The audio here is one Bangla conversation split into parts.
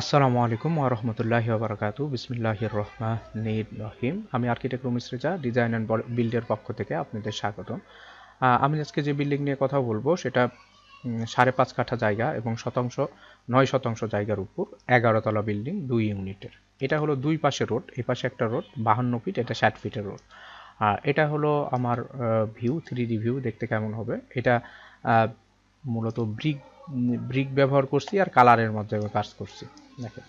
আসসালামু আলাইকুম ওরহমতুল্লাহি ওবরাকাতু বিসমিল্লাহির রহমানির রহিম। আমি architect Rumis Reza, design and বিল্ডের পক্ষ থেকে আপনাদের স্বাগতম। আমি আজকে যে বিল্ডিং নিয়ে কথা বলব, সেটা সাড়ে পাঁচ কাঠা জায়গা এবং শতাংশ, নয় শতাংশ জায়গার উপর এগারো তলা বিল্ডিং দুই ইউনিটের। এটা হলো দুই পাশে রোড, এই পাশে একটা রোড, বাহান্ন ফিট, এটা ষাট ফিটের রোড। এটা হলো আমার ভিউ থ্রি ডি ভিউ, দেখতে কেমন হবে? এটা মূলত ব্রিক ব্রিক ব্যবহার করছি আর কালারের মাধ্যমে কাজ করছি। দেখেন।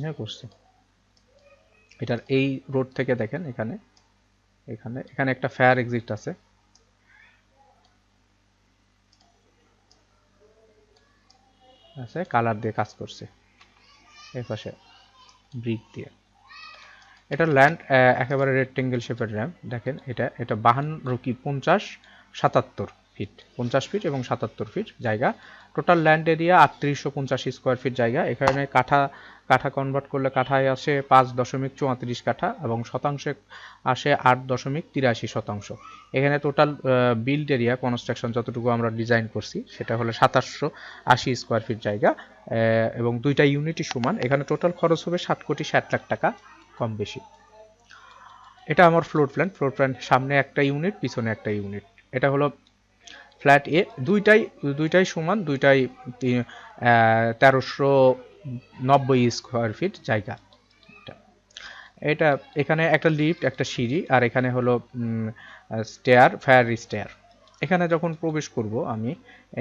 হ্যাঁ করছি। এটার এই রোড থেকে দেখেন এখানে। এখানে এখানে একটা ফায়ার এক্সিট আছে। আছে কালার দিয়ে কাজ করছে। এই পাশে ব্রিক দিয়ে। এটা ল্যান্ড একেবারে রেক্টেঙ্গেল শেপের র্যাম দেখেন এটা এটা বাহান্ন কি পঞ্চাশ সাতাত্তর। ফিট, পঞ্চাশ ফিট এবং সাতাত্তর ফিট জায়গা। টোটাল ল্যান্ড এরিয়া আটত্রিশশো পঞ্চাশ স্কোয়ার ফিট জায়গা। এখানে কাঠা কাঠা কনভার্ট করলে কাঠায় আসে পাঁচ দশমিক চুয়াত্রিশ কাঠা এবং শতাংশে আসে আট দশমিক তিরাশি শতাংশ। এখানে টোটাল বিল্ড এরিয়া কনস্ট্রাকশন যতটুকু আমরা ডিজাইন করছি সেটা হলো সাতাশশো আশি স্কোয়ার ফিট জায়গা এবং দুইটা ইউনিটই সমান। এখানে টোটাল খরচ হবে ষাট কোটি ষাট লাখ টাকা কম বেশি। এটা আমার ফ্লোর প্ল্যান ফ্লোর প্ল্যান সামনে একটা ইউনিট পিছনে একটা ইউনিট এটা হলো ফ্ল্যাট এ দুইটাই দুইটাই সমান, দুইটাই তেরোশো নব্বই স্কোয়ার ফিট জায়গা। এটা। এখানে একটা লিফট একটা সিঁড়ি, আর এখানে হলো স্টেয়ার ফায়ার স্টেয়ার এখানে যখন প্রবেশ করব আমি,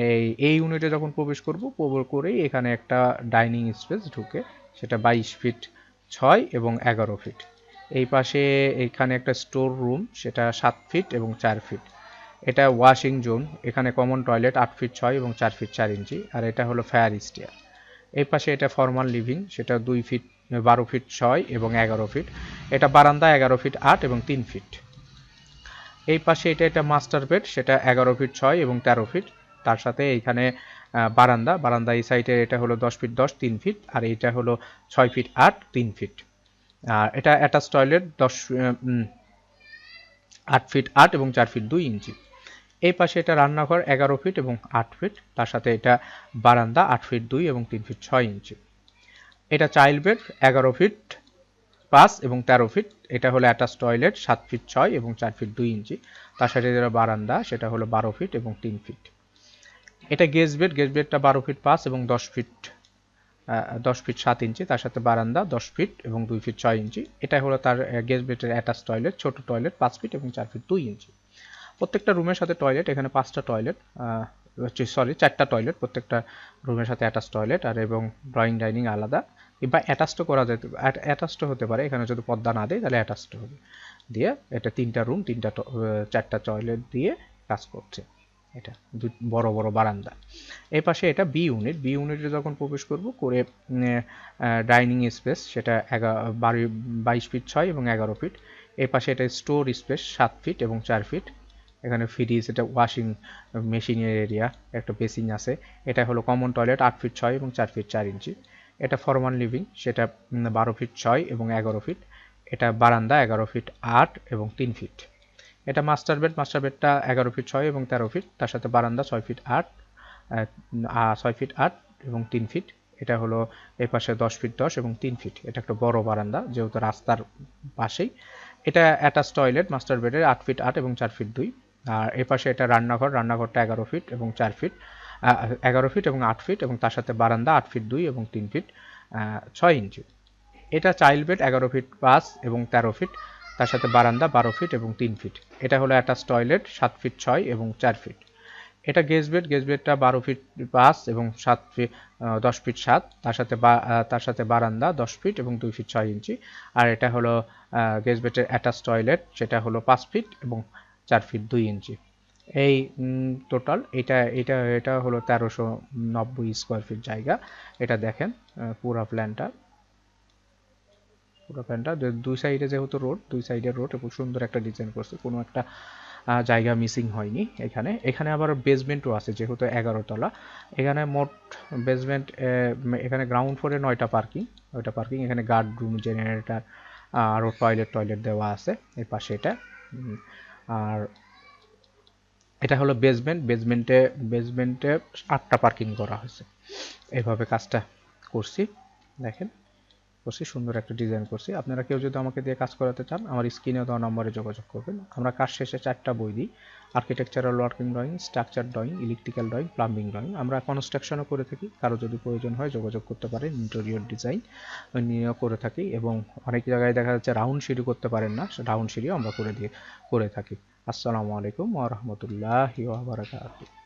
এই এই ইউনিটে যখন প্রবেশ করব, প্রবেশ করেই এখানে একটা ডাইনিং স্পেস ঢুকে, সেটা বাইশ ফিট ছয় এবং এগারো ফিট এই পাশে এখানে একটা স্টোর রুম সেটা সাত ফিট এবং চার ফিট এটা ওয়াশিং জোন এখানে কমন টয়লেট আট ফিট ছয় এবং চার ফিট চার ইঞ্চি, আর এটা হলো ফায়ার স্টেয়ার এই পাশে এটা ফর্মাল লিভিং সেটা দুই ফিট বারো ফিট ছয় এবং এগারো ফিট এটা বারান্দা এগারো ফিট আট এবং তিন ফিট এই পাশে এটা এটা মাস্টার বেড সেটা এগারো ফিট ছয় এবং তেরো ফিট তার সাথে এইখানে বারান্দা বারান্দা এই সাইডে এটা হলো দশ ফিট দশ, তিন ফিট আর এইটা হলো ছয় ফিট আট, তিন ফিট আর এটা অ্যাটাচ টয়লেট দশ আট ফিট আট এবং চার ফিট দুই ইঞ্চি। এই পাশে এটা রান্নাঘর এগারো ফিট এবং আট ফিট। তার সাথে এটা বারান্দা আট ফিট দুই এবং তিন ফিট ছয় ইঞ্চি। এটা চাইল্ড বেড, এগারো ফিট পাঁচ এবং তেরো ফিট। এটা হলো অ্যাটাচ টয়লেট সাত ফিট ছয় এবং চার ফিট দুই ইঞ্চি। তার সাথে যেটা বারান্দা, সেটা হলো বারো ফিট এবং তিন ফিট। এটা গেজ বেড গেজ বেডটা বারো ফিট পাঁচ এবং দশ ফিট দশ ফিট সাত ইঞ্চি। তার সাথে বারান্দা দশ ফিট এবং দুই ফিট ছয় ইঞ্চি। এটা হলো তার গেজ বেডের অ্যাটাচ টয়লেট ছোট টয়লেট পাঁচ ফিট এবং চার ফিট দুই ইঞ্চি। প্রত্যেকটা রুমের সাথে টয়লেট এখানে পাঁচটা টয়লেট সরি চারটা টয়লেট প্রত্যেকটা রুমের সাথে অ্যাটাচ টয়লেট আর এবং ড্রয়িং ডাইনিং আলাদা। কিংবা অ্যাটাচও করা যেতে অ্যাটাচও হতে পারে। এখানে যদি পদ্মা না দেয়, তাহলে অ্যাটাচড হবে। দিয়ে এটা তিনটা রুম তিনটা চারটা টয়লেট দিয়ে কাজ করছে। এটা বড় বড় বারান্দা। এই পাশে এটা বি ইউনিট বি ইউনিটে যখন প্রবেশ করব, করে ডাইনিং স্পেস সেটা এগারো বাইশ ফিট ছয় এবং এগারো ফিট এই পাশে এটা স্টোর স্পেস সাত ফিট এবং চার ফিট এখানে ফ্রিজ এটা ওয়াশিং মেশিনের এরিয়া একটা বেসিন আছে। এটা হলো কমন টয়লেট আট ফিট ছয় এবং চার ফিট চার ইঞ্চি এটা ফরমান লিভিং সেটা বারো ফিট ছয় এবং এগারো ফিট এটা বারান্দা, এগারো ফিট আট এবং তিন ফিট এটা মাস্টার বেড মাস্টার বেডটা এগারো ফিট ছয় এবং তেরো ফিট তার সাথে বারান্দা ছয় ফিট আট ছয় ফিট আট এবং তিন ফিট এটা হলো এই পাশে দশ ফিট দশ এবং তিন ফিট এটা একটা বড় বারান্দা, যেহেতু রাস্তার পাশেই। এটা অ্যাটাচ টয়লেট মাস্টার বেডের আট ফিট আট এবং চার ফিট দুই। আর এই পাশে এটা রান্নাঘর, রান্নাঘরটা এগারো ফিট এবং চার ফিট। এগারো ফিট এবং আট ফিট এবং তার সাথে বারান্দা আট ফিট দুই এবং তিন ফিট ছয় ইঞ্চি। এটা চাইল্ড বেড এগারো ফিট পাঁচ এবং তেরো ফিট, তার সাথে বারান্দা বারো ফিট এবং তিন ফিট। এটা হলো অ্যাটাচ টয়লেট, সাত ফিট ছয় এবং চার ফিট। এটা গেজ বেড গেজ বেডটা বারো ফিট পাঁচ এবং সাত ফিট দশ ফিট সাত, তার সাথে তার সাথে বারান্দা দশ ফিট এবং দুই ফিট ছয় ইঞ্চি। আর এটা হলো গেজ বেডের অ্যাটাচ টয়লেট, সেটা হলো পাঁচ ফিট এবং চার ফিট দুই ইঞ্চি এই টোটাল এটা এটা এটা হলো তেরোশো নব্বই স্কোয়ার ফিট জায়গা। এটা দেখেন পুরা প্ল্যানটা পুরো প্ল্যানটা দুই সাইডে যেহেতু রোড দুই সাইডে রোড এবং সুন্দর একটা ডিজাইন করছে। কোনো একটা জায়গা মিসিং হয়নি এখানে। এখানে আবার বেসমেন্টও আছে, যেহেতু এগারো তলা। এখানে মোট বেসমেন্ট এখানে গ্রাউন্ড ফ্লোরে নয়টা পার্কিং নয়টা পার্কিং এখানে গার্ড রুম জেনারেটার আরও টয়লেট টয়লেট দেওয়া আছে। এই পাশে এটা আর এটা হলো বেসমেন্ট বেসমেন্টে বেসমেন্টে আটটা পার্কিং করা হয়েছে। এইভাবে কাজটা করছি দেখেন। করছি, সুন্দর একটা ডিজাইন করছি। আপনারা কেউ যদি আমাকে দিয়ে কাজ করাতে চান, আমার স্ক্রিনে দেওয়া নম্বরে যোগাযোগ করবেন। আমরা কাজ শেষে চারটা বই দিই। Architectural working drawing structure drawing electrical drawing plumbing drawing আমরা কনস্ট্রাকশনও করে থাকি। কারও যদি প্রয়োজন হয়, যোগাযোগ করতে পারেন। ইন্টেরিয়র ডিজাইন নিয়েও করে থাকি এবং অনেক জায়গায় দেখা যাচ্ছে রাউন্ড সিঁড়ি করতে পারেন না রাউন্ড সিঁড়িও আমরা করে দিয়ে, করে থাকি। আসসালামু আলাইকুম ওয়া বারাকাতুহু।